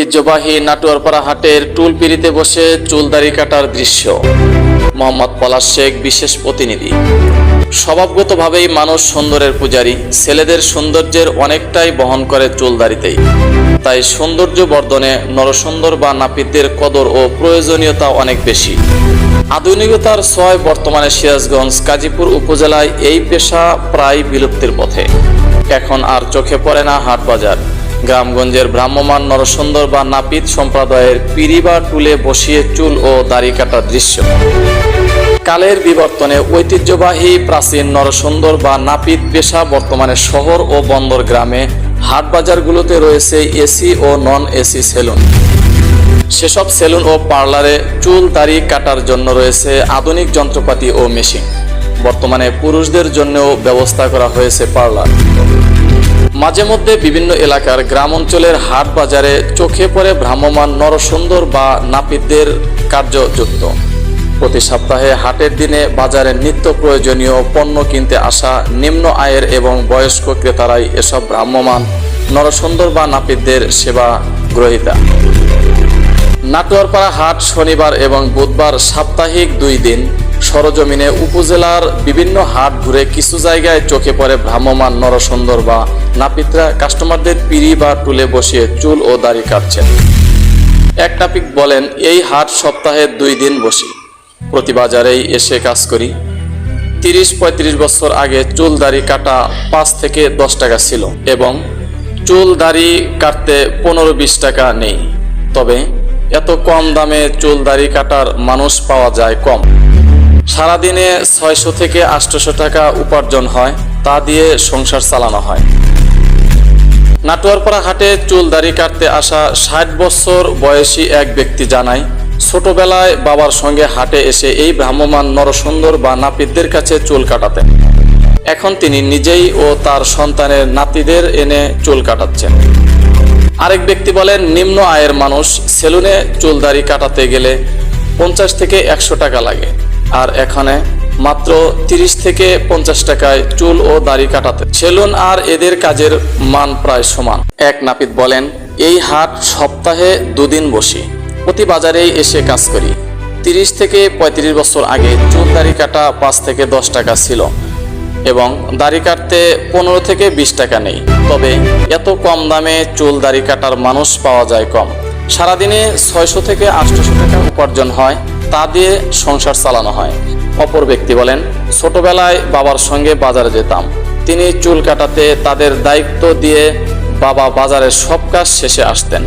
ঐতিহ্যবাহী নাটুয়ারপাড়া হাটের টুল পিড়িতে বসে চুল দাড়ি কাটার দৃশ্য। মোহাম্মদ পলাশ শেখ বিশেষ প্রতিনিধি। স্বভাবগতভাবেই মানুষ সুন্দরের পূজারী, ছেলেদের সৌন্দর্যের অনেকটাই বহন করে চুল দাড়িতেই তাই সৌন্দর্য বর্ধনে নরসুন্দর বা নাপিতদের কদর ও প্রয়োজনীয়তা অনেক বেশি। আধুনিকতার ছয় বর্তমানে সিরাজগঞ্জ গাজীপুর উপজেলায় এই পেশা প্রায় বিলুপ্তির পথে। এখন আর চোখে পড়ে না হাট বাজার। গ্রামগঞ্জের ভ্রাম্যমান নরসুন্দর বা নাপিত সম্প্রদায়ের পিড়ি বা টুলে বসিয়ে চুল ও দাড়ি কাটার দৃশ্য। কালের বিবর্তনে ঐতিহ্যবাহী প্রাচীন নরসুন্দর বা নাপিত পেশা বর্তমানে শহর ও বন্দর গ্রামে, হাট বাজারগুলোতে রয়েছে এসি ও নন এসি সেলুন। সেসব সেলুন ও পার্লারে চুল দাড়ি কাটার জন্য রয়েছে আধুনিক যন্ত্রপাতি ও মেশিন। বর্তমানে পুরুষদের জন্যও ব্যবস্থা করা হয়েছে পার্লার। মাঝে মধ্যে বিভিন্ন এলাকার গ্রাম অঞ্চলের হাট বাজারে চোখে পড়ে ভ্রাম্যমান নরসুন্দর বা নাপিতদের কার্যযুক্ত প্রতি সপ্তাহে হাটের দিনে বাজারে নিত্য প্রয়োজনীয় পণ্য কিনতে আসা নিম্ন আয়ের এবং বয়স্ক ক্রেতারাই এসব ভ্রাম্যমান নরসুন্দর বা নাপিতদের সেবা গ্রহীতা। নাটোয়ারপাড়া হাট শনিবার এবং বুধবার সাপ্তাহিক দুই দিন সরজমিনে উপজেলার বিভিন্ন হাট ঘুরে কিছু জায়গায় চোখে পড়ে ভ্রাম্যমান নরসুন্দর বা নাপিতরা কাস্টমারদের পিড়ি বা টুলে বসিয়ে চুল ও দাড়ি কাটছেন। এক নাপিক বলেন, এই হাট সপ্তাহে দুই দিন বসি, প্রতি বাজারেই এসে কাজ করি। তিরিশ পঁয়ত্রিশ বছর আগে চুল দাড়ি কাটা পাঁচ থেকে দশ টাকা ছিল এবং চুল দাড়ি কাটতে পনেরো বিশ টাকা নেই। তবে এত কম দামে চুল দাড়ি কাটার মানুষ পাওয়া যায় কম। সারাদিনে ছয়শো থেকে আটশোশো টাকা উপার্জন হয়, তা দিয়ে সংসার চালানো হয়। নাটোয়ারপাড়া হাটে চুল দাড়ি কাটতে আসা ষাট বছর বয়সী এক ব্যক্তি জানায়, ছোটবেলায় বাবার সঙ্গে হাটে এসে এই ভ্রাম্যমান নরসুন্দর বা নাপিতদের কাছে চুল কাটাতেন। এখন তিনি নিজেই ও তার সন্তানের নাতিদের এনে চুল কাটাচ্ছেন। আরেক ব্যক্তি বলেন, নিম্ন আয়ের মানুষ সেলুনে চুল দাড়ি কাটাতে গেলে পঞ্চাশ থেকে একশো টাকা লাগে। আর এখানে মাত্র তিরিশ থেকে পঞ্চাশ টাকায় চুল ও দাড়ি কাটাতে। সেলুন আর এদের কাজের মান প্রায় সমান। এক নাপিত বলেন, এই হাট সপ্তাহে দুদিন বসি। প্রতি বাজারেই এসে কাজ করি। তিরিশ থেকে পঁয়ত্রিশ বছর আগে চুল দাড়ি কাটা পাঁচ থেকে দশ টাকা ছিল এবং দাড়ি কাটতে পনেরো থেকে বিশ টাকা নেই। তবে এত কম দামে চুল দাড়ি কাটার মানুষ পাওয়া যায় কম। সারাদিনে ছয়শো থেকে আটশোশো টাকা উপার্জন হয়। তা দিয়ে সংসার চালানো হয়। অপর ব্যক্তি বলেন, ছোটবেলায় বাবার সঙ্গে বাজারে যেতাম। তিনি চুল কাটাতে তাদের দায়িত্ব দিয়ে বাবা বাজারের সব কাজ শেষে আসতেন।